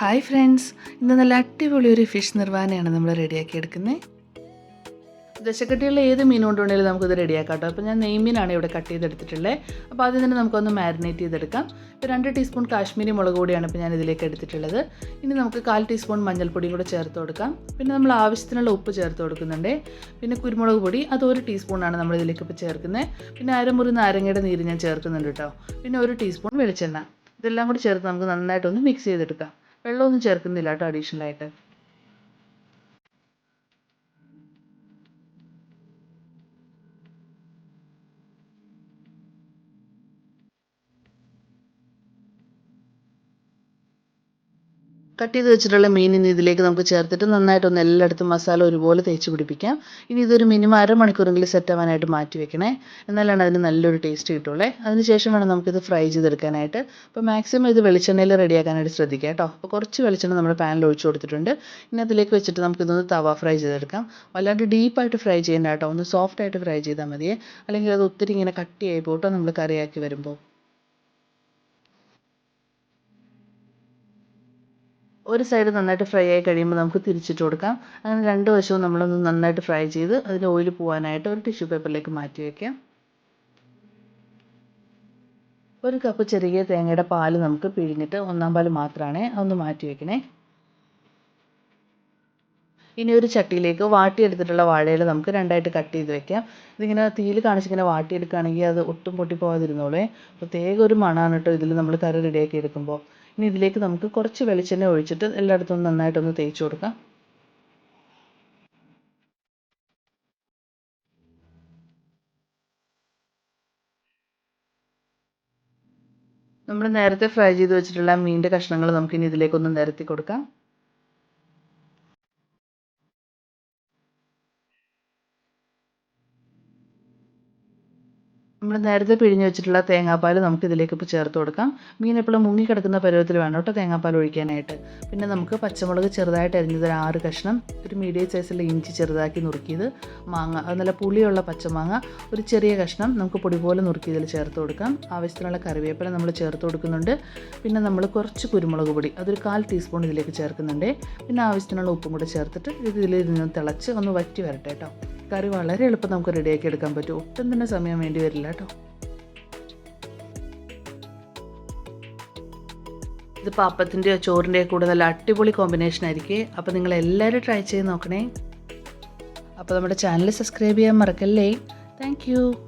Hi friends ഇന്ന് നല്ല അടിപൊളി ഒരു ഫിഷ് നിർവാനയാണ് നമ്മൾ റെഡിയാക്കി എടുക്കുന്നത് ദശക്കട്ടിയുള്ള ഏത് മീൻ കൊണ്ടുണ്ടെങ്കിലും നമുക്കിത് റെഡിയാക്കാം കേട്ടോ അപ്പോൾ ഞാൻ നെയ്മീനാണ് ഇവിടെ കട്ട് ചെയ്തെടുത്തിട്ടുള്ളത് അപ്പോൾ ആദ്യം തന്നെ നമുക്കൊന്ന് മാരിനേറ്റ് ചെയ്തെടുക്കാം. ഇപ്പോൾ രണ്ട് ടീസ്പൂൺ കാശ്മീരി മുളക് പൊടിയാണ് ഇപ്പോൾ ഞാൻ ഇതിലേക്ക് എടുത്തിട്ടുള്ളത്. ഇനി നമുക്ക് കാൽ ടീസ്പൂൺ മഞ്ഞൾപ്പൊടിയും കൂടെ ചേർത്ത് കൊടുക്കാം. പിന്നെ നമ്മൾ ആവശ്യത്തിനുള്ള ഉപ്പ് ചേർത്ത് കൊടുക്കുന്നുണ്ട്. പിന്നെ കുരുമുളക് പൊടി അത് ഒരു ടീസ്പൂണാണ് നമ്മൾ ഇതിലേക്ക് ഇപ്പോൾ ചേർക്കുന്നത് പിന്നെ അരമുറി നാരങ്ങയുടെ നീര് ഞാൻ ചേർക്കുന്നുണ്ട് കേട്ടോ പിന്നെ ഒരു ടീസ്പൂൺ വെളിച്ചെണ്ണ. ഇതെല്ലാം കൂടി ചേർത്ത് നമുക്ക് നന്നായിട്ടൊന്ന് മിക്സ് ചെയ്തെടുക്കാം. വെള്ളമൊന്നും ചേർക്കുന്നില്ല കേട്ടോ അഡീഷണൽ കട്ട് ചെയ്ത് വെച്ചിട്ടുള്ള മീൻ ഇനി ഇതിലേക്ക് നമുക്ക് ചേർത്തിട്ട് നന്നായിട്ടൊന്ന് എല്ലായിടത്തും മസാല ഒരുപോലെ തേച്ച് പിടിപ്പിക്കാം. ഇനി ഇതൊരു മിനിമം അരമണിക്കൂറെങ്കിലും സെറ്റ് ആവാനായിട്ട് മാറ്റി വെക്കണേ. എന്നാലാണ് അതിന് നല്ലൊരു ടേസ്റ്റ് കിട്ടുള്ളേ. അതിനുശേഷം വേണം നമുക്കിത് ഫ്രൈ ചെയ്തെടുക്കാനായിട്ട്. അപ്പോൾ മാക്സിമം ഇത് വെളിച്ചെണ്ണയിൽ റെഡിയാക്കാനായിട്ട് ശ്രദ്ധിക്കുക കേട്ടോ. അപ്പോൾ കുറച്ച് വെളിച്ചെണ്ണ നമ്മുടെ പാനിൽ ഒഴിച്ചു കൊടുത്തിട്ടുണ്ട്. ഇനി അതിലേക്ക് വെച്ചിട്ട് നമുക്കിതൊന്ന് തവ ഫ്രൈ ചെയ്തെടുക്കാം. വല്ലാണ്ട് ഡീപ്പായിട്ട് ഫ്രൈ ചെയ്യേണ്ട കേട്ടോ. ഒന്ന് സോഫ്റ്റായിട്ട് ഫ്രൈ ചെയ്താൽ മതിയേ. അല്ലെങ്കിൽ അത് ഒത്തിരി ഇങ്ങനെ കട്ടിയായി പോട്ടോ നമ്മൾ കറിയാക്കി വരുമ്പോൾ ഒരു സൈഡ് നന്നായിട്ട് ഫ്രൈ ആയി കഴിയുമ്പോൾ നമുക്ക് തിരിച്ചിട്ട് കൊടുക്കാം. അങ്ങനെ രണ്ട് വശവും നമ്മളൊന്ന് നന്നായിട്ട് ഫ്രൈ ചെയ്ത് അതിൽ ഓയിൽ പോകാനായിട്ട് ഒരു ടിഷ്യൂ പേപ്പറിലേക്ക് മാറ്റി വയ്ക്കാം ഒരു കപ്പ് ചെറിയ തേങ്ങയുടെ പാൽ നമുക്ക് പിഴിഞ്ഞിട്ട് ഒന്നാം പാൽ മാത്രമാണ് അതൊന്ന് മാറ്റി വെക്കണേ. ഇനി ഒരു ചട്ടിയിലേക്ക് വാട്ടിയെടുത്തിട്ടുള്ള വാഴയില നമുക്ക് രണ്ടായിട്ട് കട്ട് ചെയ്ത് വെക്കാം. ഇതിങ്ങനെ തീയിൽ കാണിച്ചിങ്ങനെ വാട്ടിയെടുക്കുകയാണെങ്കിൽ അത് ഒട്ടും പൊട്ടി പോകാതിരുന്നോളേ പ്രത്യേക ഒരു മണമാണ് കേട്ടോ ഇതിൽ നമ്മൾ കറി റെഡിയാക്കി എടുക്കുമ്പോൾ. ഇനി ഇതിലേക്ക് നമുക്ക് കുറച്ച് വെളിച്ചെണ്ണ ഒഴിച്ചിട്ട് എല്ലായിടത്തും നന്നായിട്ടൊന്ന് തേച്ച് കൊടുക്കാം. നമ്മൾ നേരത്തെ ഫ്രൈ ചെയ്ത് വെച്ചിട്ടുള്ള മീനിന്റെ കഷ്ണങ്ങൾ നമുക്കിനി ഇതിലേക്കൊന്ന് നിരത്തി കൊടുക്കാം. നമ്മൾ നേരത്തെ പിഴിഞ്ഞ് വെച്ചിട്ടുള്ള തേങ്ങാപ്പാൽ നമുക്ക് ഇതിലേക്ക് ഇപ്പോൾ ചേർത്ത് കൊടുക്കാം. മീൻ എപ്പോഴും മുങ്ങിക്കിടക്കുന്ന പരുവത്തിൽ വേണം കേട്ടോ തേങ്ങാപ്പാൽ ഒഴിക്കാനായിട്ട്. പിന്നെ നമുക്ക് പച്ചമുളക് ചെറുതായിട്ട് അരിഞ്ഞത് ഒരു ആറ് കഷ്ണം ഒരു മീഡിയം സൈസിലുള്ള ഇഞ്ചി ചെറുതാക്കി നുറുക്കിയത് മാങ്ങ നല്ല പുളിയുള്ള പച്ചമാങ്ങ ഒരു ചെറിയ കഷ്ണം നമുക്ക് പൊടി പോലെ നുറുക്കി ഇതിൽ ചേർത്ത് കൊടുക്കാം. ആവശ്യത്തിനുള്ള കറിവേപ്പില നമ്മൾ ചേർത്ത് കൊടുക്കുന്നുണ്ട്. പിന്നെ നമ്മൾ കുറച്ച് കുരുമുളക് പൊടി അതൊരു കാൽ ടീസ്പൂൺ ഇതിലേക്ക് ചേർക്കുന്നുണ്ട്. പിന്നെ ആവശ്യത്തിനുള്ള ഉപ്പും കൂടെ ചേർത്തിട്ട് ഇത് ഇതിൽ നിന്ന് തിളച്ച് ഒന്ന് വറ്റി വരട്ടെ കേട്ടോ. കറി വളരെ എളുപ്പം നമുക്ക് റെഡിയാക്കി എടുക്കാൻ പറ്റും. ഒട്ടും തന്നെ സമയം വേണ്ടി വരില്ല കേട്ടോ. ഇതിപ്പോൾ അപ്പത്തിന്റെയോ ചോറിന്റെയോ കൂടെ നല്ല അടിപൊളി കോമ്പിനേഷൻ ആയിരിക്കും. അപ്പോൾ നിങ്ങൾ എല്ലാവരും ട്രൈ ചെയ്ത് നോക്കണേ. അപ്പോൾ നമ്മുടെ ചാനൽ സബ്സ്ക്രൈബ് ചെയ്യാൻ മറക്കല്ലേ. താങ്ക്